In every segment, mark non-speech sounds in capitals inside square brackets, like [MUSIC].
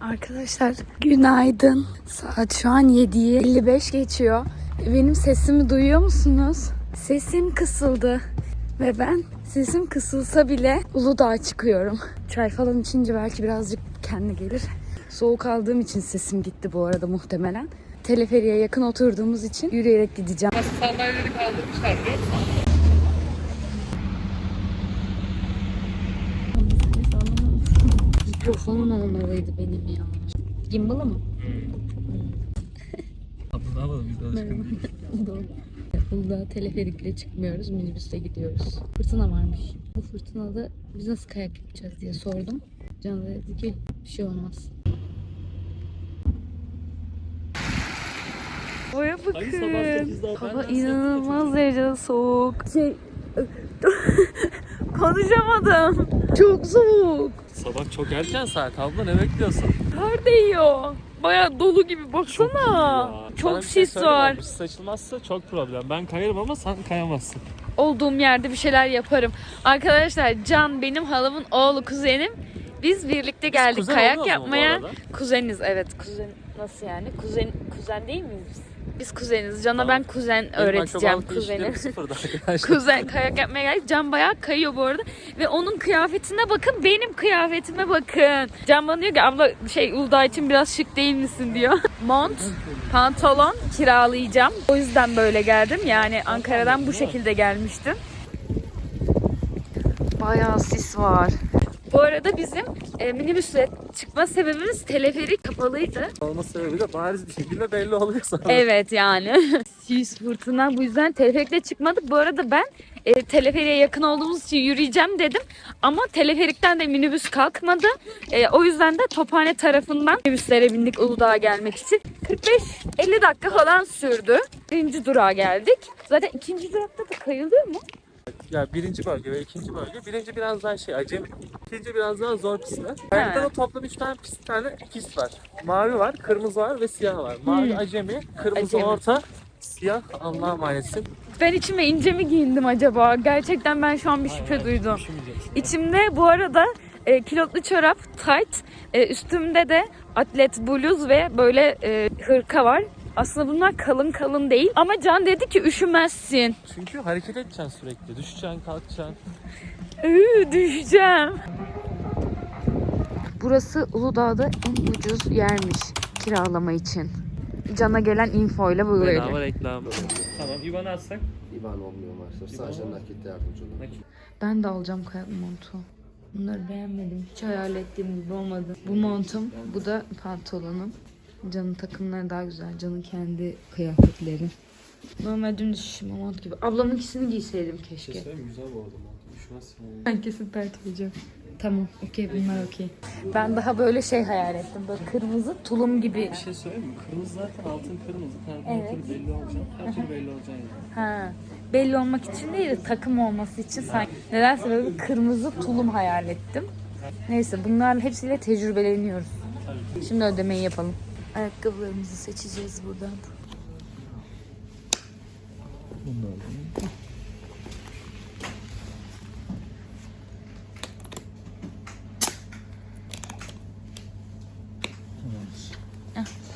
Arkadaşlar günaydın. Saat şu an 7'yi 55 geçiyor. Benim sesimi duyuyor musunuz? Sesim kısıldı. Ve ben sesim kısılsa bile Uludağ'a çıkıyorum. Çay falan içince belki birazcık kendi gelir. Soğuk aldığım için sesim gitti bu arada muhtemelen. Teleferiye yakın oturduğumuz için yürüyerek gideceğim. Sandalyeleri kaldırmışlar? Mikrofonum olmalıydı benim ya. Gimbal'ı mı? Abi ne yapalım biz alışkın [LAUGHS] Doğru. Uludağ'a teleferikle çıkmıyoruz, minibüste gidiyoruz. Fırtına varmış. Bu fırtınada biz nasıl kayak yapacağız diye sordum. Can da dedi ki bir şey olmaz. Buraya bakın. Sabah 8'de Hava inanılmaz derecede soğuk. Şey... [LAUGHS] Konuşamadım. Çok soğuk. Sabah çok erken saat abla ne bekliyorsun? Kar değiyor. Baya dolu gibi baksana. Çok bir şey sis var. Sis açılmazsa çok problem. Ben kayarım ama sen kayamazsın. olduğum yerde bir şeyler yaparım. Arkadaşlar Can benim halamın oğlu kuzenim. Biz birlikte geldik kuzen kayak yapmaya. Kuzeniz evet kuzen nasıl yani? Kuzen kuzen değil miyiz biz? Biz kuzeniz. Can'a ben kuzen öğreteceğim kuzeni. [LAUGHS] Kuzen kayak yapmaya geldik. Can bayağı kayıyor bu arada. Ve onun kıyafetine bakın, benim kıyafetime bakın. Can bana diyor ki abla şey Uludağ için biraz şık değil misin diyor. [LAUGHS] Mont, pantolon kiralayacağım. O yüzden böyle geldim. Yani Ankara'dan bu şekilde gelmiştim. Bayağı sis var. Bu arada bizim e, minibüsle çıkma sebebimiz teleferik kapalıydı. Olma sebebi de bariz bir şekilde belli oluyor sana. Evet yani. [LAUGHS] Sis fırtına bu yüzden teleferikle çıkmadık. Bu arada ben e, teleferiğe yakın olduğumuz için yürüyeceğim dedim. Ama teleferikten de minibüs kalkmadı. E, o yüzden de Tophane tarafından minibüslere bindik Uludağ'a gelmek için. 45-50 dakika falan sürdü. Birinci durağa geldik. Zaten ikinci durakta da kayılıyor mu? Ya birinci bölge ve ikinci bölge. Birinci biraz daha şey acemi. İkinci biraz daha zor pistler. Kayakta da toplam 3 tane pist tane pist var. Mavi var, kırmızı var ve siyah var. Mavi Hmm. acemi, kırmızı Acemi. orta, siyah Allah'a emanetsin. Ben içime ince mi giyindim acaba? Gerçekten ben şu an bir şüphe duydum. Düşünmeyeceksin. İçimde bu arada e, kilotlu çorap, tight, e, üstümde de atlet bluz ve böyle e, hırka var. Aslında bunlar kalın kalın değil ama Can dedi ki üşümezsin. Çünkü hareket edeceksin sürekli. Düşeceksin, kalkacaksın. Üü, düşeceğim. Burası Uludağ'da en ucuz yermiş kiralama için. Can'a gelen info ile böyle. Bedava reklam. Tamam, İvan atsak. İban olmuyor maalesef. Sadece nakit yardımcı olur. Ben de alacağım kayak montu. Bunları beğenmedim. Hiç hayal ettiğim gibi olmadı. Bu montum, bu da pantolonum. Can'ın takımları daha güzel. Can'ın kendi kıyafetleri. Normal dümdüz mont gibi. Ablamın ikisini giyseydim keşke. söyleyeyim güzel bu arada. Üşümezsin yani. Ben kesin pert olacağım. Tamam, okey bunlar okey. Ben daha böyle şey hayal ettim. Böyle kırmızı tulum gibi. Bir şey söyleyeyim mi? Kırmızı zaten altın kırmızı. Her Evet. evet. belli olacak. Her türlü belli olacak yani. Ha. Belli olmak için değil de takım olması için sanki nedense böyle bir kırmızı tulum hayal ettim. Neyse bunlarla hepsiyle tecrübeleniyoruz. Şimdi ödemeyi yapalım. Ayakkabılarımızı seçeceğiz buradan.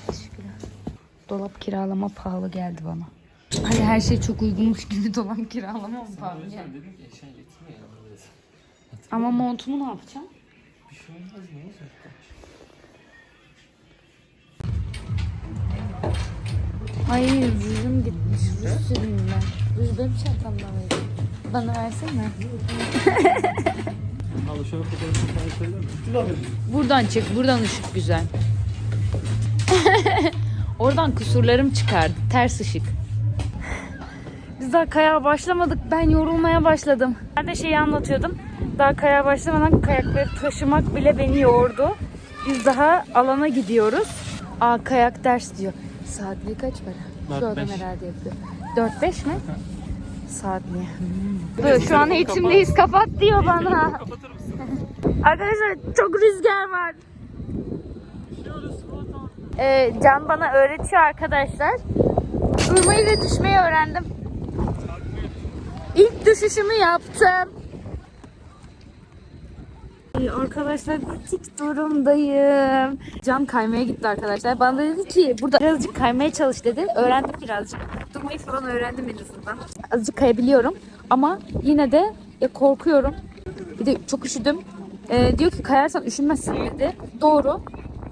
Teşekkürler. Dolap kiralama pahalı geldi bana. Hani her şey çok uygunmuş gibi dolap kiralama mı pahalı geldi? Ama montumu ne yapacağım? Ay rujum gitmiş. Ruj süreyim ben. Ruj benim çantamda mıydı? Bana versene. [LAUGHS] Al şöyle fotoğrafını falan söyler misin? Buradan çık. Buradan ışık güzel. [LAUGHS] Oradan kusurlarım çıkardı. Ters ışık. Biz daha kayağa başlamadık. Ben yorulmaya başladım. Ben de şeyi anlatıyordum. Daha kayağa başlamadan kayakları taşımak bile beni yordu. Biz daha alana gidiyoruz. Aa kayak ders diyor. Saatliği kaç para? Şu adam herhalde yapıyor. 4-5 mi? Saatliği. Hmm. Şu an eğitimdeyiz. Kapat diyor bana. Kapatır mısın? [LAUGHS] Arkadaşlar çok rüzgar var. Ee, Can bana öğretiyor arkadaşlar. Durmayı ve düşmeyi öğrendim. İlk düşüşümü yaptım. Ay arkadaşlar bitik durumdayım. Can kaymaya gitti arkadaşlar. Bana dedi ki burada birazcık kaymaya çalış dedi. Öğrendim birazcık. Durmayı falan öğrendim en azından. Azıcık kayabiliyorum ama yine de ya korkuyorum. Bir de çok üşüdüm. Ee, diyor ki kayarsan üşünmezsin dedi. Doğru.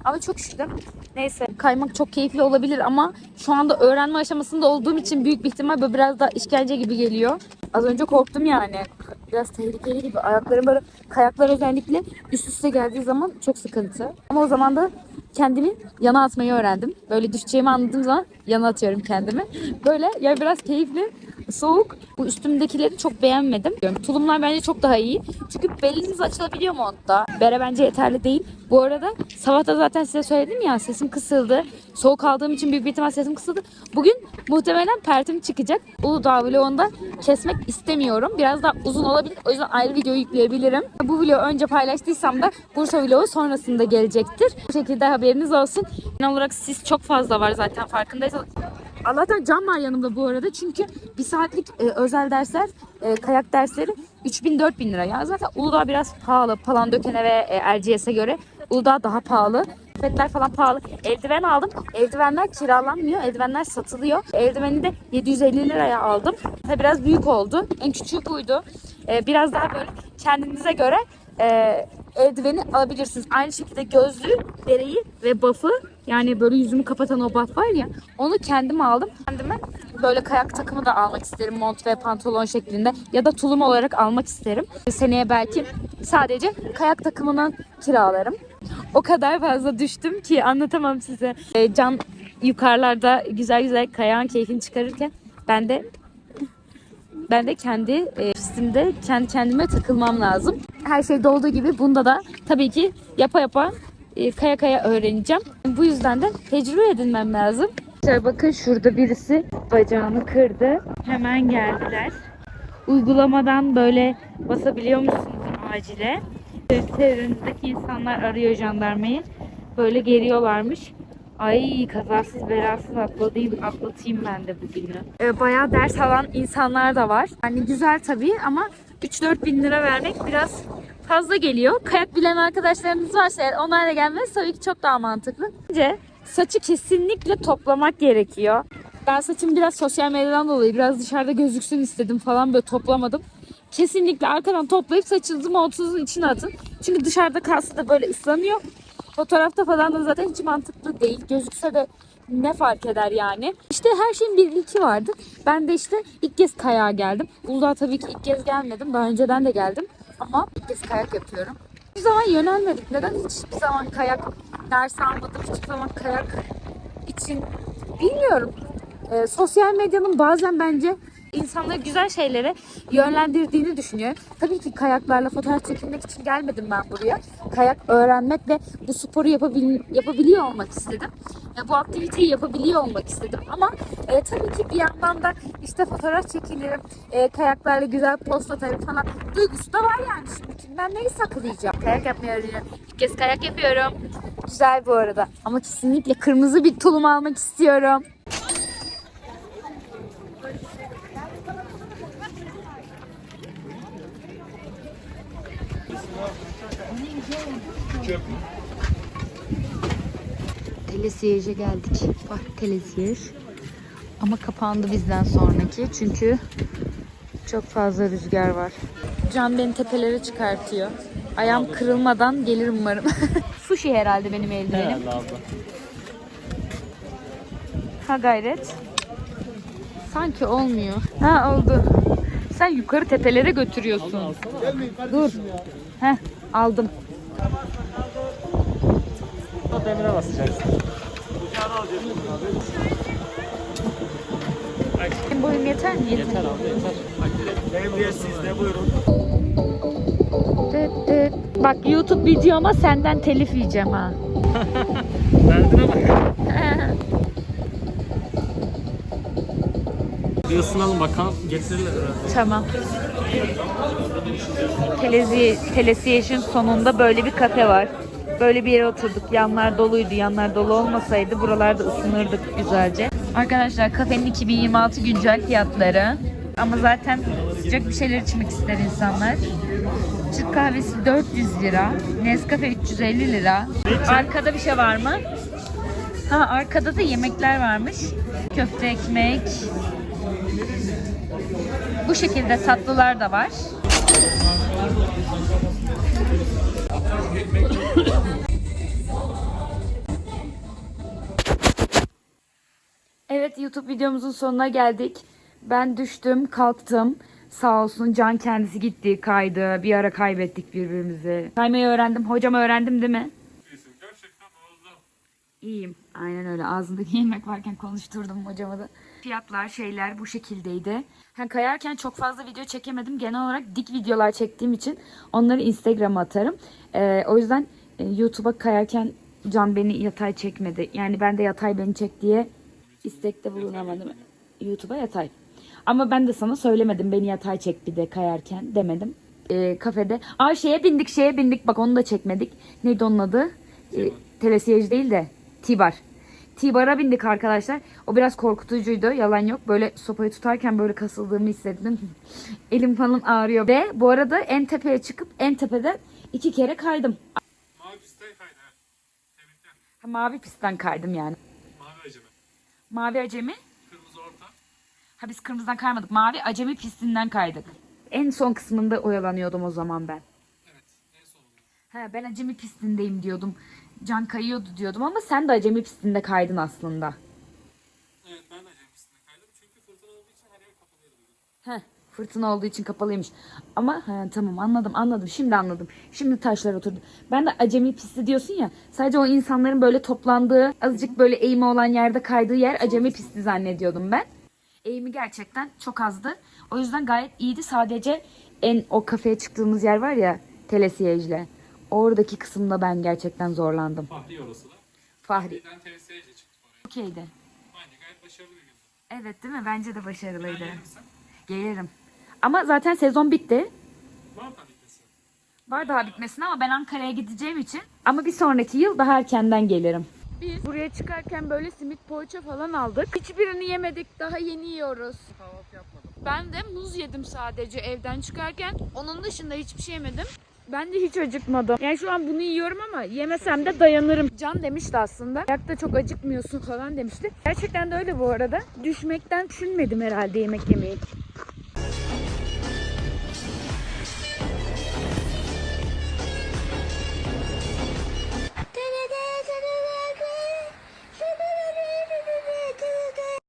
Ama çok üşüdüm. Neyse kaymak çok keyifli olabilir ama şu anda öğrenme aşamasında olduğum için büyük bir ihtimal böyle biraz da işkence gibi geliyor. Az önce korktum yani. Biraz tehlikeli gibi. Ayaklarım böyle kayaklar özellikle üst üste geldiği zaman çok sıkıntı. Ama o zaman da kendimi yana atmayı öğrendim. Böyle düşeceğimi anladığım zaman yana atıyorum kendimi. Böyle ya biraz keyifli, soğuk. Bu üstümdekileri çok beğenmedim. Tulumlar bence çok daha iyi. Çünkü beliniz açılabiliyor montta. Bere bence yeterli değil. Bu arada sabah da zaten size söyledim ya sesim kısıldı. Soğuk aldığım için büyük bir ihtimal sesim kısıldı. Bugün muhtemelen pertim çıkacak. Uludağ vlogunda kesmek istemiyorum. Biraz daha uzun olabilir. O yüzden ayrı video yükleyebilirim. Bu vlogu önce paylaştıysam da Bursa vlogu sonrasında gelecektir. Bu şekilde haberiniz olsun. Genel olarak sis çok fazla var zaten farkındaysanız. Allah'tan can var yanımda bu arada çünkü bir saatlik e, özel dersler, e, kayak dersleri 3000-4000 lira. Yani zaten Uludağ biraz pahalı. Palandöken'e ve e, Erciyes'e göre Uludağ daha pahalı. Kıyafetler falan pahalı. Eldiven aldım. Eldivenler kiralanmıyor. Eldivenler satılıyor. Eldiveni de 750 liraya aldım. Tabii biraz büyük oldu. En küçüğü buydu. E, biraz daha böyle kendinize göre e, eldiveni alabilirsiniz. Aynı şekilde gözlüğü, dereyi ve buff'ı yani böyle yüzümü kapatan o buff var ya onu kendim aldım. Kendime böyle kayak takımı da almak isterim mont ve pantolon şeklinde ya da tulum olarak almak isterim. Seneye belki sadece kayak takımından kiralarım. O kadar fazla düştüm ki anlatamam size. E, Can yukarılarda güzel güzel kayağın keyfini çıkarırken ben de ben de kendi e, pistimde kendi kendime takılmam lazım. Her şey olduğu gibi bunda da tabii ki yapa yapa e, kaya kaya öğreneceğim. Bu yüzden de tecrübe edinmem lazım. Bakın şurada birisi bacağını kırdı. Hemen geldiler. Uygulamadan böyle basabiliyor musunuz acile? Çevrenizdeki insanlar arıyor jandarmayı. Böyle geliyorlarmış. Ay kazasız belasız atlatayım, atlatayım ben de bugünü. Ee, bayağı ders alan insanlar da var. Yani güzel tabii ama 3-4 bin lira vermek biraz fazla geliyor. Kayak bilen arkadaşlarınız varsa eğer onlarla gelmez tabii ki çok daha mantıklı. Bence saçı kesinlikle toplamak gerekiyor. Ben saçım biraz sosyal medyadan dolayı biraz dışarıda gözüksün istedim falan böyle toplamadım. Kesinlikle arkadan toplayıp saçınızı montunuzun içine atın. Çünkü dışarıda kalsa da böyle ıslanıyor. Fotoğrafta falan da zaten hiç mantıklı değil. Gözükse de ne fark eder yani. İşte her şeyin bir ilki vardı. Ben de işte ilk kez kayağa geldim. Uludağ tabii ki ilk kez gelmedim. Daha önceden de geldim. Ama ilk kez kayak yapıyorum. Hiçbir zaman yönelmedik. Neden hiçbir zaman kayak ders almadım? Hiçbir zaman kayak için bilmiyorum. Ee, sosyal medyanın bazen bence insanları güzel şeylere yönlendirdiğini düşünüyorum. Tabii ki kayaklarla fotoğraf çekilmek için gelmedim ben buraya. Kayak öğrenmek ve bu sporu yapabil, yapabiliyor olmak istedim. E, bu aktiviteyi yapabiliyor olmak istedim. Ama e, tabii ki bir yandan da işte fotoğraf çekilirim, e, kayaklarla güzel post atarım falan. Duygusu da var yani şimdi. Ben neyi saklayacağım? Kayak yapmayı öğreniyorum. İlk kez kayak yapıyorum. Güzel bu arada. Ama kesinlikle kırmızı bir tulum almak istiyorum. Telesiyej'e geldik. Bak telesiyej. Ama kapandı bizden sonraki. Çünkü çok fazla rüzgar var. Can beni tepelere çıkartıyor. Ayağım kırılmadan gelir umarım. [LAUGHS] Sushi herhalde benim eldivenim. Ha gayret. Sanki olmuyor. Ha oldu. Sen yukarı tepelere götürüyorsun. Dur. Heh aldım. Demire basacaksın. Benim boyum yeter mi? Yeter. Yeter abi yeter. Emniyet sizde buyurun. Bak YouTube videoma senden telif yiyeceğim ha. [LAUGHS] Verdin ama. Bir ısınalım bakalım getirirler herhalde. tamam. Telezi, Telesiyej'in sonunda böyle bir kafe var. Böyle bir yere oturduk. Yanlar doluydu. Yanlar dolu olmasaydı buralarda ısınırdık güzelce. Arkadaşlar kafenin 2026 güncel fiyatları. Ama zaten sıcak bir şeyler içmek ister insanlar. Türk kahvesi 400 lira. Nescafe 350 lira. Arkada bir şey var mı? Ha arkada da yemekler varmış. Köfte ekmek. Bu şekilde tatlılar da var. Evet YouTube videomuzun sonuna geldik. Ben düştüm, kalktım. Sağ olsun Can kendisi gitti, kaydı. Bir ara kaybettik birbirimizi. Kaymayı öğrendim. Hocam öğrendim değil mi? Gerçekten oldu. İyiyim. Aynen öyle. Ağzındaki yemek varken konuşturdum hocama da. Fiyatlar, şeyler bu şekildeydi. Ha, kayarken çok fazla video çekemedim. Genel olarak dik videolar çektiğim için onları Instagram'a atarım. Ee, o yüzden e, YouTube'a kayarken Can beni yatay çekmedi. Yani ben de yatay beni çek diye istekte bulunamadım. YouTube'a yatay. Ama ben de sana söylemedim beni yatay çek bir de kayarken demedim. Ee, kafede. Aa şeye bindik şeye bindik bak onu da çekmedik. Neydi onun adı? Ee, telesiyej değil de Tibar. Tibar'a bindik arkadaşlar. O biraz korkutucuydu. Yalan yok. Böyle sopayı tutarken böyle kasıldığımı hissettim. [LAUGHS] Elim falan ağrıyor. Ve bu arada en tepeye çıkıp en tepede iki kere kaydım. Mavi kaydı. Tebrikler. Ha, Mavi pistten kaydım yani. Mavi acemi. Mavi acemi. Kırmızı orta. Ha biz kırmızıdan kaymadık. Mavi acemi pistinden kaydık. En son kısmında oyalanıyordum o zaman ben. Evet. En sonunda. Ha ben acemi pistindeyim diyordum. Can kayıyordu diyordum ama sen de acemi pistinde kaydın aslında. Evet ben de acemi pistinde kaydım. Çünkü fırtına olduğu için her yer kapalıydı. Heh, fırtına olduğu için kapalıymış. Ama ha, tamam anladım anladım. Şimdi anladım. Şimdi taşlar oturdu. Ben de acemi pisti diyorsun ya. Sadece o insanların böyle toplandığı, azıcık böyle eğimi olan yerde kaydığı yer acemi pisti zannediyordum ben. Eğimi gerçekten çok azdı. O yüzden gayet iyiydi. Sadece en o kafeye çıktığımız yer var ya telesiyejle. Oradaki kısımda ben gerçekten zorlandım. Fahri orası da. Fahri. Birden TSE'ye çıktık oraya. Okeydi. Bence gayet başarılı bir gündü. Evet değil mi? Bence de başarılıydı. Misin? Gelirim. Ama zaten sezon bitti. Var mı bitmesi? Var daha bitmesine ama ben Ankara'ya gideceğim için. Ama bir sonraki yıl daha erkenden gelirim. Biz buraya çıkarken böyle simit poğaça falan aldık. Hiçbirini yemedik. Daha yeni yiyoruz. Kahvaltı yapmadım. Ben de muz yedim sadece evden çıkarken. Onun dışında hiçbir şey yemedim. Ben de hiç acıkmadım. Yani şu an bunu yiyorum ama yemesem de dayanırım. Can demişti aslında. Ayakta çok acıkmıyorsun falan demişti. Gerçekten de öyle bu arada. Düşmekten düşünmedim herhalde yemek yemeyi.